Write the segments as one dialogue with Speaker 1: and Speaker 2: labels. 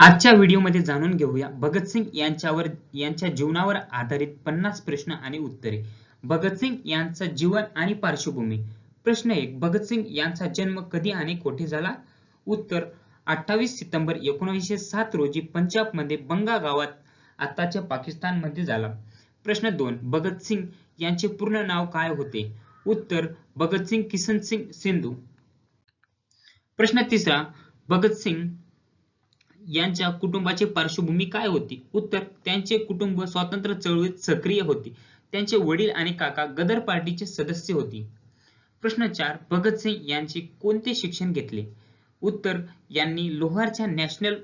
Speaker 1: आजच्या व्हिडिओमध्ये जाणून घेऊया भगतसिंग यांच्यावर यांच्या जीवनावर आधारित पन्नास प्रश्न आणि उत्तरे. भगतसिंग यांचं जीवन आणि पार्श्वभूमी. प्रश्न एक भगतसिंग यांचा जन्म कधी आणि कोठे झाला? उत्तर अठ्ठावीस सप्टेंबर एकोणीसशे सात रोजी पंजाबमध्ये बंगा गावात आताच्या पाकिस्तानमध्ये झाला. प्रश्न दोन भगतसिंग यांचे पूर्ण नाव काय होते? उत्तर भगतसिंग किसनसिंग सिंधू. प्रश्न तिसरा भगतसिंग यांच्या कुटुंबाची पार्श्वभूमी काय होती? उत्तर त्यांचे कुटुंब स्वातंत्र्य चळवळीत सक्रिय होते. त्यांचे वडील आणि काका गदर पार्टीचे सदस्य होते. प्रश्न चार भगतसिंग यांचे कोणते शिक्षण घेतले? उत्तर यांनी लोहारच्या नॅशनल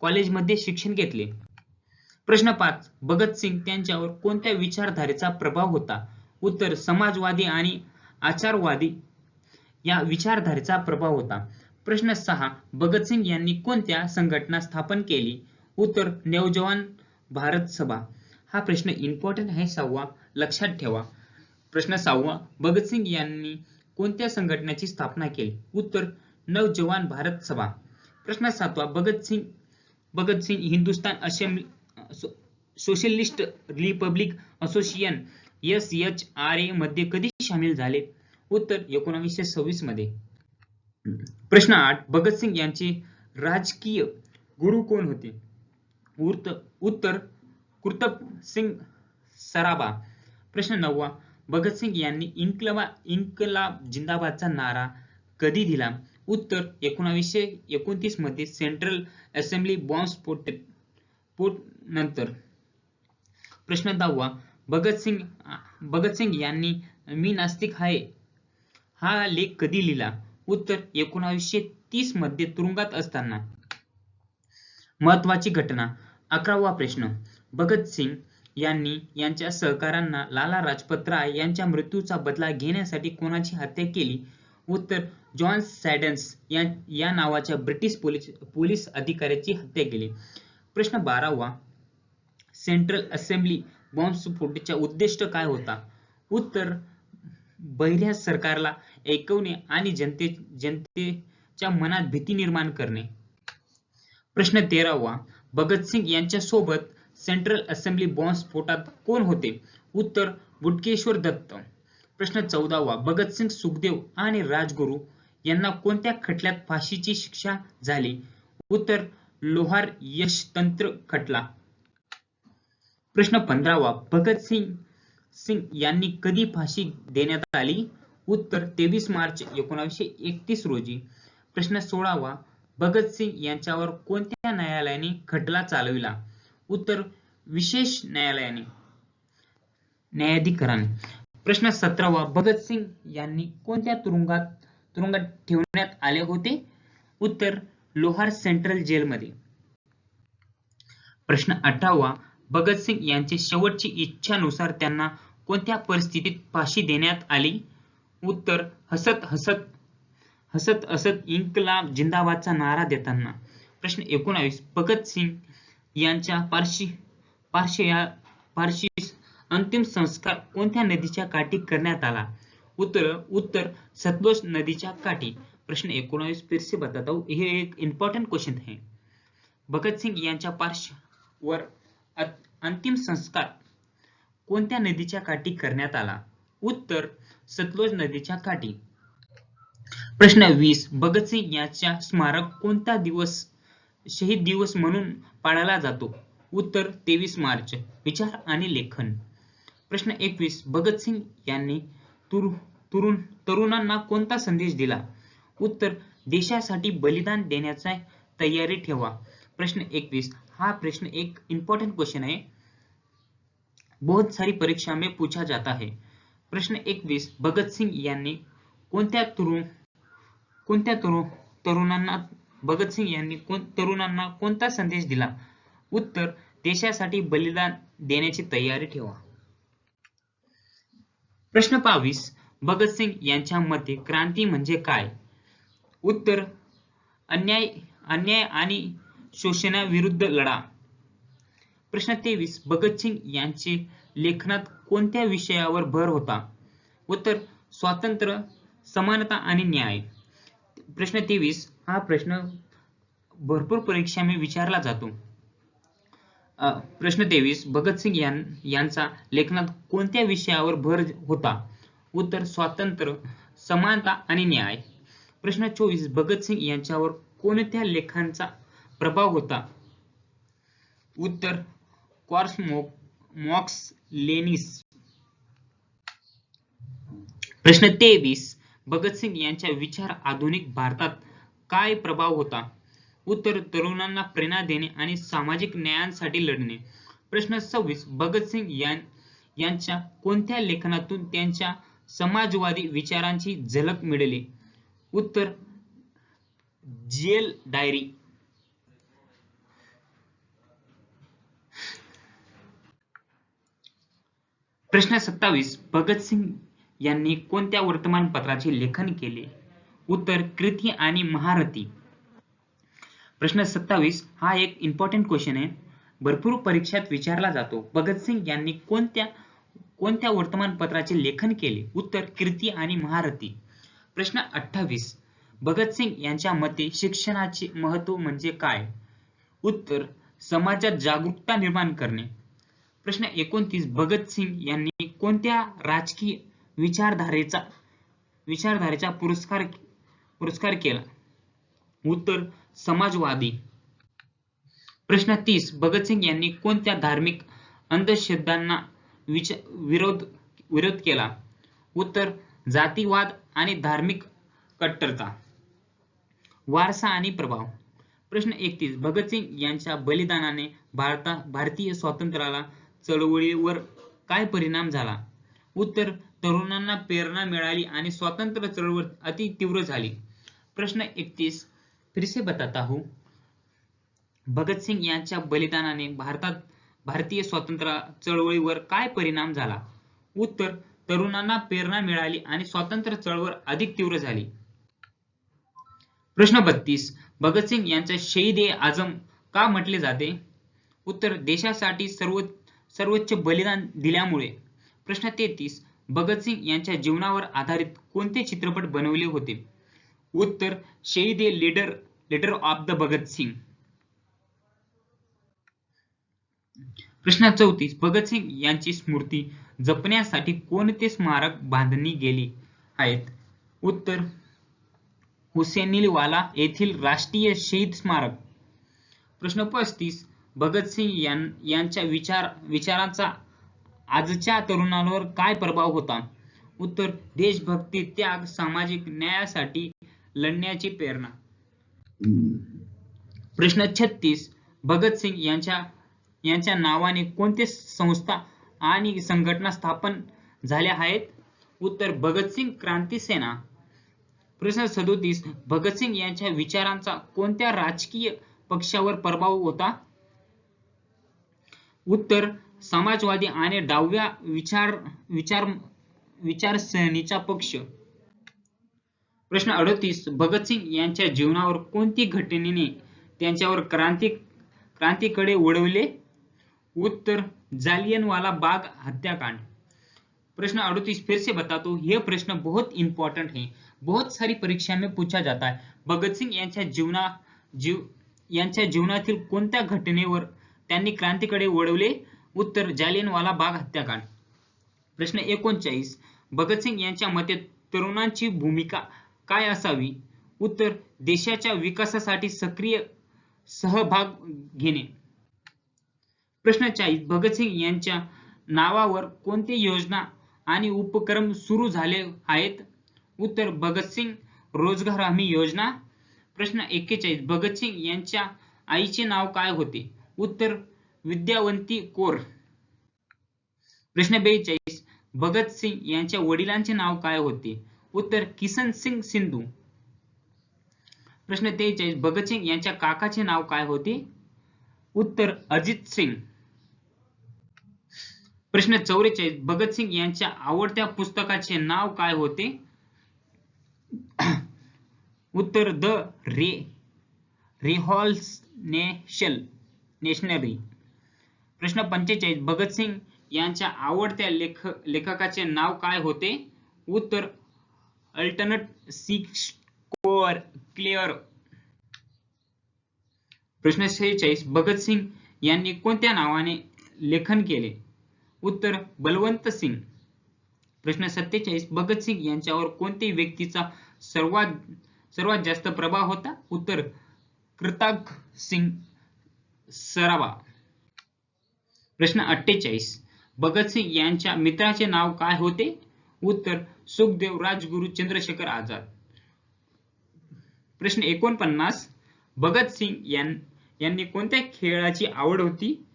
Speaker 1: कॉलेजमध्ये शिक्षण घेतले. प्रश्न पाच भगतसिंग त्यांच्यावर कोणत्या विचारधारेचा प्रभाव होता? उत्तर समाजवादी आणि आचारवादी या विचारधारेचा प्रभाव होता. प्रश्न सहा. भगतसिंग यांनी कोणत्या संघटना स्थापन केली? उत्तर नवजवान भारत सभा. हा प्रश्न इम्पॉर्टंट आहे सहावा. लक्षात ठेवा. प्रश्न सहावा. भगतसिंग यांनी कोणत्या संघटनेची स्थापना केली? उत्तर नवजवान भारत सभा. प्रश्न सातवा. Bhagat Singh Bhagat Singh Hindustan assembly so- socialist republic association H S R A मध्ये कधी सामील झाले? उत्तर एकोणावीसशे सव्वीसमध्ये. प्रश्न आठ भगतसिंग यांचे राजकीय गुरु कोण होते? उर्त- उत्तर कुर्तब सिंग सराबा. प्रश्न नववा भगतसिंग यांनी इन्कलाबा इन्कलाब जिंदाबादचा नारा कधी दिला? उत्तर एकोणावीसशे एकोणतीसमध्ये सेंट्रल असेंब्ली बॉम्ब स्फोट स्फोट नंतर. प्रश्न दहावा भगतसिंग भगतसिंग यांनी मी नास्तिक आहे. हा लेख कधी लिहिला? उत्तर एकोणावीसशे तीसमध्ये तुरुंगात असताना. महत्वाची घटना. अकरावा प्रश्न. भगतसिंग यांनी यांच्या सहकाऱ्यांना लाला राजपत राय यांच्या मृत्यूचा बदला घेण्यासाठी कोणाची हत्या केली? उत्तर जॉन सॅडन्स या, या नावाच्या ब्रिटिश पोलीस पोलीस अधिकाऱ्याची हत्या केली. प्रश्न बारावा. सेंट्रल असेंब्ली बॉम्ब स्फोटीचा उद्दिष्ट काय होता? उत्तर बहिऱ्या सरकारला ऐकवणे आणि जनते जनतेच्या मनात भीती निर्माण करणे. प्रश्न तेरावा भगतसिंग यांच्या सोबत सेंट्रल असेंब्ली बॉम्ब स्फोटात कोण होते? उत्तर बुटकेश्वर दत्त. प्रश्न चौदावा भगतसिंग सुखदेव आणि राजगुरू यांना कोणत्या खटल्यात फाशीची शिक्षा झाली? उत्तर लोहार यशतंत्र खटला. प्रश्न पंधरावा भगतसिंग सिंग यांनी कधी फाशी देण्यात आली? उत्तर तेवीस मार्च एकोणीसशे एकतीस रोजी. प्रश्न सोळावा भगतसिंग यांच्यावर कोणत्या न्यायालयाने खटला चालविला? उत्तर विशेष न्यायालयाने. न्यायाधिकरण. प्रश्न सतरावा. भगतसिंग यांनी कोणत्या तुरुंगात तुरुंगात ठेवण्यात आले होते? उत्तर लोहार सेंट्रल जेलमध्ये. प्रश्न अठरावा. भगतसिंग यांचे शेवटची इच्छानुसार त्यांना कोणत्या परिस्थितीत फाशी देण्यात आली? उत्तर हसत हसत हसत हसत इन्कलाब जिंदाबादचा नारा देताना. प्रश्न एकोणावीस भगतसिंग यांच्या पारशी पारशी पारशी अंतिम संस्कार कोणत्या नदीच्या काठी करण्यात आला? उत्तर उत्तर सतलुज नदीच्या काठी. प्रश्न एकोणावीस फिर से बताता हूं ये एक इम्पॉर्टंट क्वेश्चन है भगतसिंग यांच्या पार्श्ववर अंतिम संस्कार कोणत्या नदीच्या काठी करण्यात आला? उत्तर सतलोज नदीच्या काठी. प्रश्न वीस भगतसिंग यांच्या स्मारक कोणता दिवस शहीद दिवस म्हणून पाळला जातो? उत्तर तेवीस मार्च विचार आणि लेखन. प्रश्न एकवीस भगतसिंग यांनी तुरु तुरुण तरुणांना कोणता संदेश दिला? उत्तर देशासाठी बलिदान देण्याचा तयारी ठेवा. प्रश्न एकवीस हा प्रश्न एक इम्पॉर्टंट क्वेश्चन आहे. बहुत सारी परीक्षा में पूछा जाता है। प्रश्न एकवीस भगत भगतसिंग यांनी कोणत्या तरुण कोणत्या तरुण तरुणांना भगतसिंग यांनी कोण तरुणांना कोणता संदेश दिला? उत्तर देशासाठी बलिदान देण्याची तयारी ठेवा. प्रश्न बावीस भगतसिंग यांच्या मते क्रांती म्हणजे काय? उत्तर अन्याय अन्याय आणि शोषणाविरुद्ध लढा. प्रश्न तेवीस. भगतसिंग यांचे लेखनात कोणत्या विषयावर भर होता? उत्तर स्वातंत्र्य समानता आणि न्याय. प्रश्न तेवीस. हा प्रश्न भरपूर परीक्षा मी विचारला जातो. प्रश्न तेवीस. भगतसिंग यां, यांचा लेखनात कोणत्या विषयावर भर होता? उत्तर स्वातंत्र्य समानता आणि न्याय. प्रश्न चोवीस. भगतसिंग यांच्यावर कोणत्या लेखांचा प्रभाव होता? उत्तर कॉर्समोक मॉक्स लेनिस. प्रश्न तेवीस. भगतसिंग यांच्या विचार आधुनिक भारतात काय प्रभाव होता? उत्तर तरुणांना प्रेरणा देणे आणि सामाजिक न्यायासाठी लढणे. प्रश्न सव्वीस. भगतसिंग यांच्या कोणत्या लेखनातून त्यांच्या समाजवादी विचारांची झलक मिळाली? उत्तर जेल डायरी. प्रश्न सत्तावीस. भगतसिंग यांनी कोणत्या वर्तमानपत्राचे लेखन केले? उत्तर कृती आणि महारथी. प्रश्न सत्तावीस. हा एक इम्पॉर्टंट क्वेश्चन आहे. भरपूर परीक्षात विचारला जातो. भगतसिंग यांनी कोणत्या कोणत्या वर्तमानपत्राचे लेखन केले? उत्तर कीर्ती आणि महारथी. प्रश्न अठ्ठावीस. भगतसिंग यांच्या मते शिक्षणाचे महत्त्व म्हणजे काय? उत्तर समाजात जागरूकता निर्माण करणे. प्रश्न एकोणतीस भगतसिंग यांनी कोणत्या राजकीय विचारधारेचा विचारधारेचा पुरस्कार पुरस्कार केला? उत्तर समाजवादी. प्रश्न तीस भगतसिंग यांनी कोणत्या धार्मिक अंधश्रद्धांना विरोध विरोध केला? उत्तर जातीवाद आणि धार्मिक कट्टरता. वारसा आणि प्रभाव. प्रश्न एकतीस भगतसिंग यांच्या बलिदानाने भारता भारतीय स्वातंत्र्याला चळवळीवर काय परिणाम झाला? उत्तर तरुणांना प्रेरणा मिळाली आणि स्वातंत्र्य चळवळ अति तीव्र झाली. प्रश्न एकतीस फिर से बताता हूं. भगतसिंग यांच्या बलिदानाने भारतात भारतीय स्वातंत्र्य चळवळीवर काय परिणाम झाला? उत्तर तरुणांना प्रेरणा मिळाली आणि स्वातंत्र्य चळवळ अधिक तीव्र झाली. प्रश्न बत्तीस भगतसिंग यांच्या शहीद ए आजम का म्हटले जाते? उत्तर देशासाठी सर्व सर्वोच्च बलिदान दिल्यामुळे. प्रश्न तेहतीस भगतसिंग यांच्या जीवनावर आधारित कोणते चित्रपट बनवले होते? उत्तर शहीद leader letter of the Bhagatsingh प्रश्न चौतीस भगतसिंग यांची स्मृती जपण्यासाठी कोणते स्मारक बांधणी गेली आहेत? उत्तर हुसेनिलवाला येथील राष्ट्रीय शहीद स्मारक. प्रश्न पस्तीस भगतसिंग यां, यांच्या विचार विचारांचा आजच्या तरुणांवर काय प्रभाव होता? उत्तर देशभक्ती त्याग सामाजिक न्यायासाठी लढण्याची प्रेरणा. प्रश्न छत्तीस भगतसिंग यांच्या यांच्या नावाने कोणते संस्था आणि संघटना स्थापन झाल्या आहेत? उत्तर भगतसिंग क्रांती सेना. प्रश्न सदोतीस भगतसिंग यांच्या विचारांचा कोणत्या राजकीय पक्षावर प्रभाव होता? उत्तर समाजवादी आणि डाव्या विचार विचार विचारसरणीचा पक्ष. प्रश्न अडतीस भगतसिंग यांच्या जीवनावर कोणती घटनेने त्यांच्यावर क्रांती क्रांतीकडे वळवले? उत्तर जालियनवाला बाग हत्याकांड. प्रश्न अड़तीस फिर से बतातो हे यह प्रश्न बहुत इंपॉर्टेंट है. बहुत सारी परीक्षा में पूछा जाता है. भगतसिंग यांच्या जीवना जीव यांच्या जीवनातील कोणत्या घटनेवर त्यांनी क्रांतीकडे वळवले. उत्तर जालियनवाला बाग हत्याकांड. प्रश्न एकोणचाळीस. भगतसिंग यांच्या मते तरुणांची भूमिका काय असावी? उत्तर देशाच्या विकासासाठी सक्रिय सहभाग घेणे. प्रश्न चाळीस. भगतसिंग यांच्या नावावर कोणते योजना आणि उपक्रम सुरू झाले आहेत? उत्तर भगतसिंग रोजगार हमी योजना. प्रश्न एक्केचाळीस. भगतसिंग यांच्या आईचे नाव काय होते? उत्तर विद्यावंती कोर. प्रश्न बेचाळीस. भगतसिंग यांच्या वडिलांचे नाव काय होते? उत्तर किसन सिंग सिंधू. प्रश्न तेचाळीस भगतसिंग यांच्या काकाचे नाव काय होते? उत्तर अजित सिंग. प्रश्न चौवेचाळीस. भगतसिंग यांच्या आवडत्या पुस्तकाचे नाव काय होते? उत्तर द रे रिहॉल्स नेशल. नेशनरी प्रश्न पंचेचाळीस भगतसिंग यांच्या आवडत्या लेख लेखकाचे नाव काय होते? उत्तर अल्टरनेट सिक्स कोअर क्लिअर प्रश्न शेहेचाळीस भगतसिंग यांनी कोणत्या नावाने लेखन केले? उत्तर बलवंत सिंग. प्रश्न सत्तेचाळीस भगतसिंग यांच्यावर कोणत्या व्यक्तीचा सर्वात सर्वात जास्त प्रभाव होता? उत्तर कृताग सिंग. सराबा प्रश्न अठ्ठेचाळीस. भगतसिंग यांच्या मित्राचे नाव काय होते? उत्तर सुखदेव राजगुरु चंद्रशेखर आझाद. प्रश्न एकोणपन्नास. भगतसिंग यां- यांनी कोणत्या खेळाची आवड होती?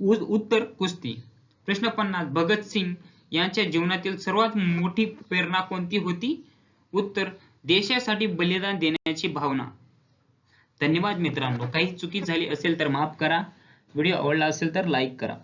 Speaker 1: उ- उत्तर कुस्ती. प्रश्न पन्नास. भगतसिंग यांच्या जीवनातील सर्वात मोठी प्रेरणा कोणती होती? उत्तर देशासाठी बलिदान देण्याची भावना. धन्यवाद मित्रांनो. काही चुकी झाली असेल तर माफ करा. व्हिडिओ आवडला असेल तर लाईक करा.